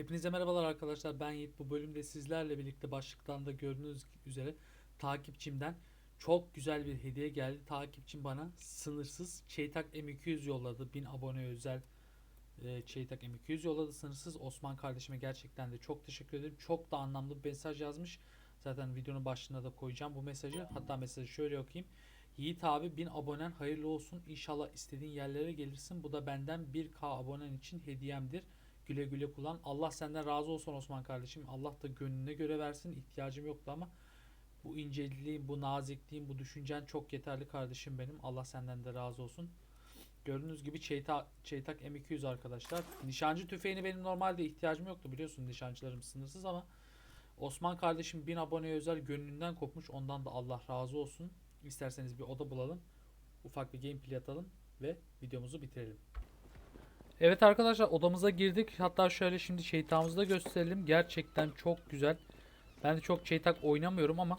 Hepinize merhabalar arkadaşlar. Ben Yiğit. Bu bölümde sizlerle birlikte başlıktan da gördüğünüz üzere takipçimden çok güzel bir hediye geldi. Takipçim bana sınırsız Çeytak M200 yolladı. 1000 abone özel e, Çeytak M200 yolladı sınırsız. Osman kardeşime gerçekten de çok teşekkür ederim. Çok da anlamlı bir mesaj yazmış. Zaten videonun başlığına da koyacağım bu mesajı. Hatta mesajı şöyle okuyayım. Yiğit abi 1000 abonen hayırlı olsun. İnşallah istediğin yerlere gelirsin. Bu da benden 1K abonen için hediyemdir. Güle güle kullan. Allah senden razı olsun Osman kardeşim. Allah da gönlüne göre versin. İhtiyacım yoktu ama bu inceliğin, bu nazikliğin, bu düşüncen çok yeterli kardeşim benim. Allah senden de razı olsun. Gördüğünüz gibi Çeyta, Çeytak M200 arkadaşlar. Nişancı tüfeğini benim normalde ihtiyacım yoktu biliyorsun nişancılarım sınırsız ama Osman kardeşim 1000 aboneye özel gönlünden kopmuş. Ondan da Allah razı olsun. İsterseniz bir oda bulalım. Ufak bir gameplay atalım ve videomuzu bitirelim. Evet arkadaşlar odamıza girdik. Hatta şöyle şimdi şeytağımızı da gösterelim. Gerçekten çok güzel. Ben de çok çeytak oynamıyorum ama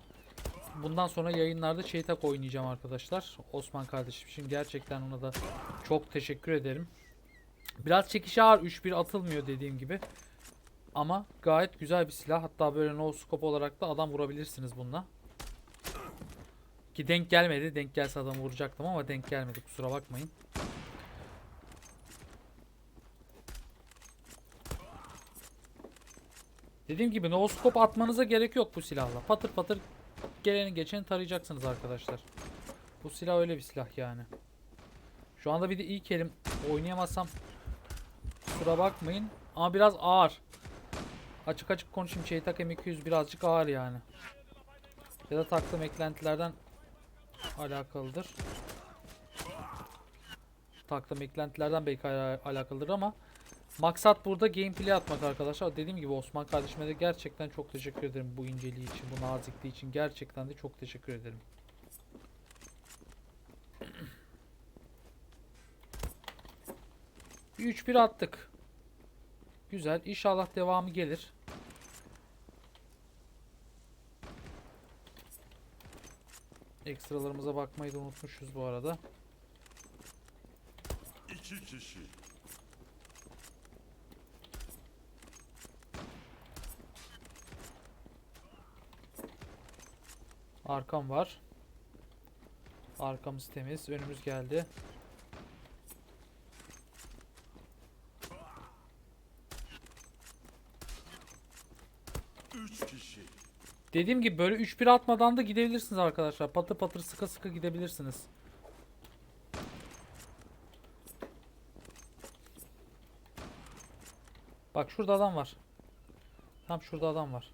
bundan sonra yayınlarda çeytak oynayacağım arkadaşlar. Osman kardeşim şimdi gerçekten ona da çok teşekkür ederim. Biraz çekişi ağır 3-1 atılmıyor dediğim gibi. Ama gayet güzel bir silah. Hatta böyle no scope olarak da adam vurabilirsiniz bununla. Ki denk gelmedi. Denk gelse adamı vuracaktım ama denk gelmedi. Kusura bakmayın. Dediğim gibi no scope atmanıza gerek yok bu silahla. Patır patır geleni geçeni tarayacaksınız arkadaşlar. Bu silah öyle bir silah yani. Şu anda bir de ilk elim oynayamazsam kusura bakmayın. Ama biraz ağır. Açık açık konuşayım. Şeytak M200 birazcık ağır yani. Ya da taktığım eklentilerden alakalıdır. Taktığım eklentilerden belki ala- alakalıdır ama maksat burada gameplay atmak arkadaşlar. Dediğim gibi Osman kardeşime de gerçekten çok teşekkür ederim bu inceliği için, bu nazikliği için. Gerçekten de çok teşekkür ederim. Bir 3-1 attık. Güzel. İnşallah devamı gelir. Ekstralarımıza bakmayı da unutmuşuz bu arada. İki kişi. Arkam var. Arkamız temiz. Önümüz geldi. Üç kişi. Dediğim gibi böyle 3-1 atmadan da gidebilirsiniz arkadaşlar. Patır patır sıkı sıkı gidebilirsiniz. Bak şurada adam var. Tam şurada adam var.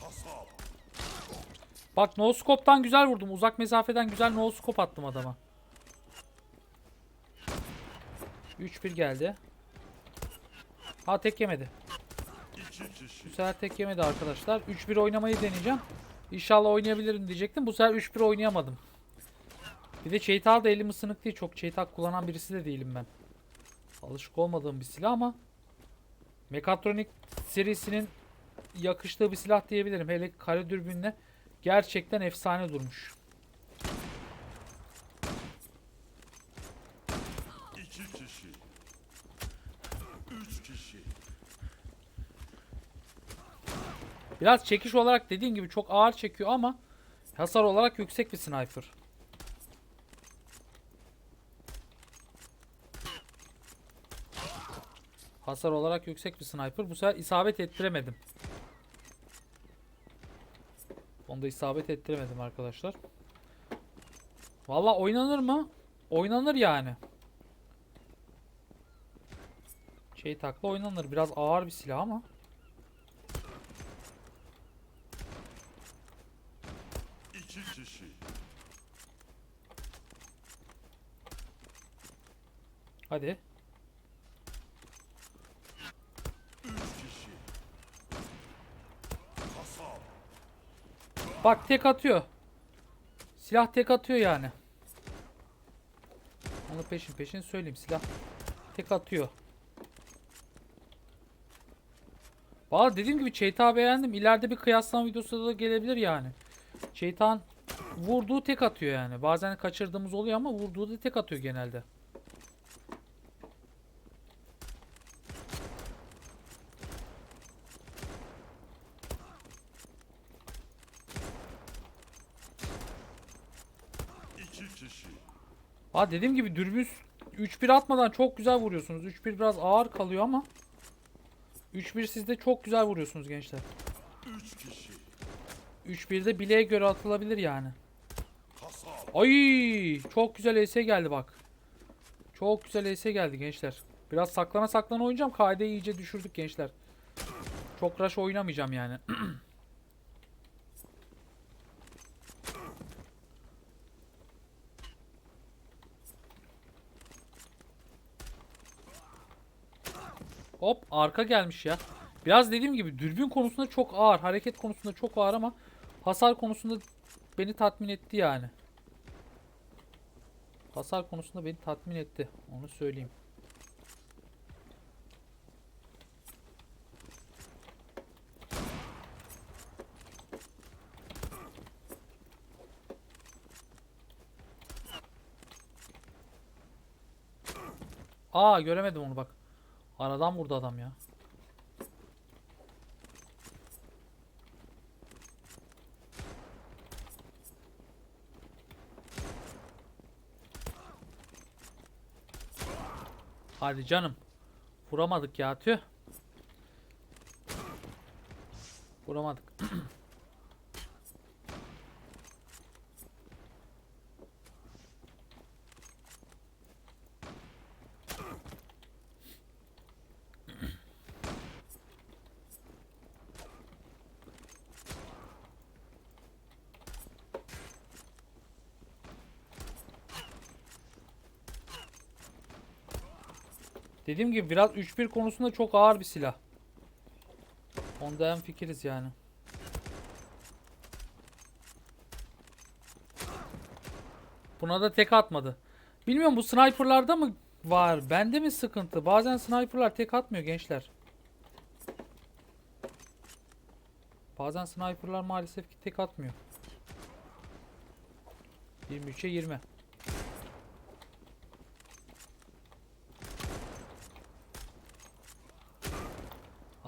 Kasap. Bak no scope'tan güzel vurdum. Uzak mesafeden güzel no scope attım adama. 3-1 geldi. Ha tek yemedi. Bu sefer tek yemedi arkadaşlar. 3-1 oynamayı deneyeceğim. İnşallah oynayabilirim diyecektim. Bu sefer 3-1 oynayamadım. Bir de çeytal da elim ısınık değil. Çok çeytak kullanan birisi de değilim ben. Alışık olmadığım bir silah ama Mekatronik serisinin yakıştığı bir silah diyebilirim. Hele kare dürbünle gerçekten efsane durmuş. İki kişi. Üç kişi. Biraz çekiş olarak dediğim gibi çok ağır çekiyor ama hasar olarak yüksek bir sniper. Hasar olarak yüksek bir sniper. Bu sefer isabet ettiremedim. Onda isabet ettiremedim arkadaşlar. Valla oynanır mı? Oynanır yani. Şey takla oynanır. Biraz ağır bir silah ama. İki kişi. Hadi. Üç kişi. Kasap. Bak tek atıyor. Silah tek atıyor yani. Onu peşin peşin söyleyeyim. Silah tek atıyor. Valla dediğim gibi Çeyta beğendim. İleride bir kıyaslama videosu da gelebilir yani. Çeytan vurduğu tek atıyor yani. Bazen kaçırdığımız oluyor ama vurduğu da tek atıyor genelde. İki kişi. Ha dediğim gibi dürbün 3-1 atmadan çok güzel vuruyorsunuz. 3-1 biraz ağır kalıyor ama 3-1 sizde çok güzel vuruyorsunuz gençler. Üç kişi. 3-1'de bileğe göre atılabilir yani. Ay çok güzel ES geldi bak. Çok güzel ES geldi gençler. Biraz saklana saklana oynayacağım. KD'yi iyice düşürdük gençler. Çok rush oynamayacağım yani. Hop arka gelmiş ya. Biraz dediğim gibi dürbün konusunda çok ağır. Hareket konusunda çok ağır ama hasar konusunda beni tatmin etti yani. Hasar konusunda beni tatmin etti. Onu söyleyeyim. Aa göremedim onu bak. Aradan vurdu adam ya. Hadi canım. Vuramadık ya tüh. Vuramadık. Dediğim gibi biraz 3-1 konusunda çok ağır bir silah. Onda en fikiriz yani. Buna da tek atmadı. Bilmiyorum bu sniperlarda mı var? Bende mi sıkıntı? Bazen sniperlar tek atmıyor gençler. Bazen sniperlar maalesef ki tek atmıyor. 23'e 20.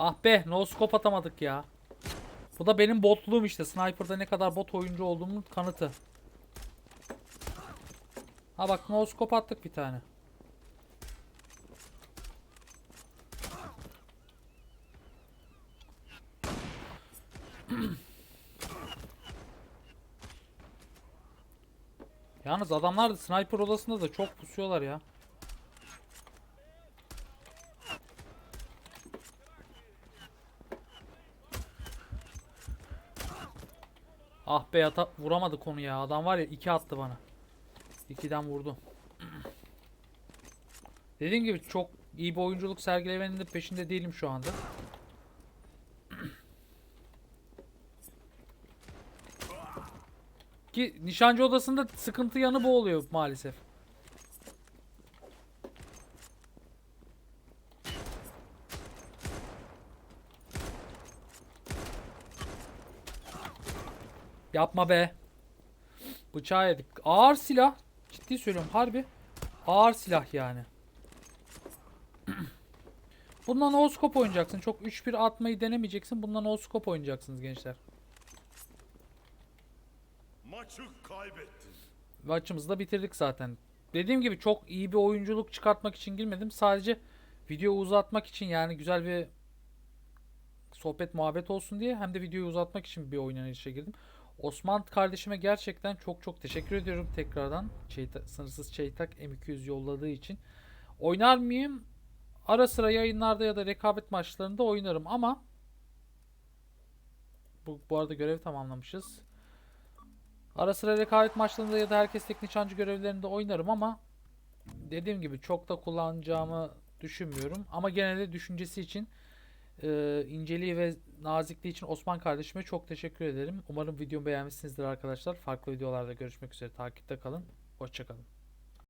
Ah be no scope atamadık ya. Bu da benim botluğum işte. Sniper'da ne kadar bot oyuncu olduğumun kanıtı. Ha bak no scope attık bir tane. Yalnız adamlar da sniper odasında da çok pusuyorlar ya. Ah be ata vuramadı konu ya. Adam var ya iki attı bana. İkiden vurdu. Dediğim gibi çok iyi bir oyunculuk sergilemenin de peşinde değilim şu anda. Ki nişancı odasında sıkıntı yanı bu oluyor maalesef. Yapma be. Bıçağı yedik. Ağır silah. Ciddi söylüyorum harbi. Ağır silah yani. Bundan no scope oynayacaksın. Çok 3-1 atmayı denemeyeceksin. Bundan no scope oynayacaksınız gençler. Maçı kaybettin. Maçımızı da bitirdik zaten. Dediğim gibi çok iyi bir oyunculuk çıkartmak için girmedim. Sadece video uzatmak için yani güzel bir sohbet muhabbet olsun diye hem de videoyu uzatmak için bir oynanışa girdim. Osman kardeşime gerçekten çok çok teşekkür ediyorum tekrardan. Çeyta- sınırsız Çeytak M200 yolladığı için. Oynar mıyım? Ara sıra yayınlarda ya da rekabet maçlarında oynarım ama bu, bu arada görevi tamamlamışız. Ara sıra rekabet maçlarında ya da herkes tek nişancı görevlerinde oynarım ama dediğim gibi çok da kullanacağımı düşünmüyorum. Ama genelde düşüncesi için e, inceliği ve nazikliği için Osman kardeşime çok teşekkür ederim. Umarım videomu beğenmişsinizdir arkadaşlar. Farklı videolarda görüşmek üzere. Takipte kalın. Hoşçakalın.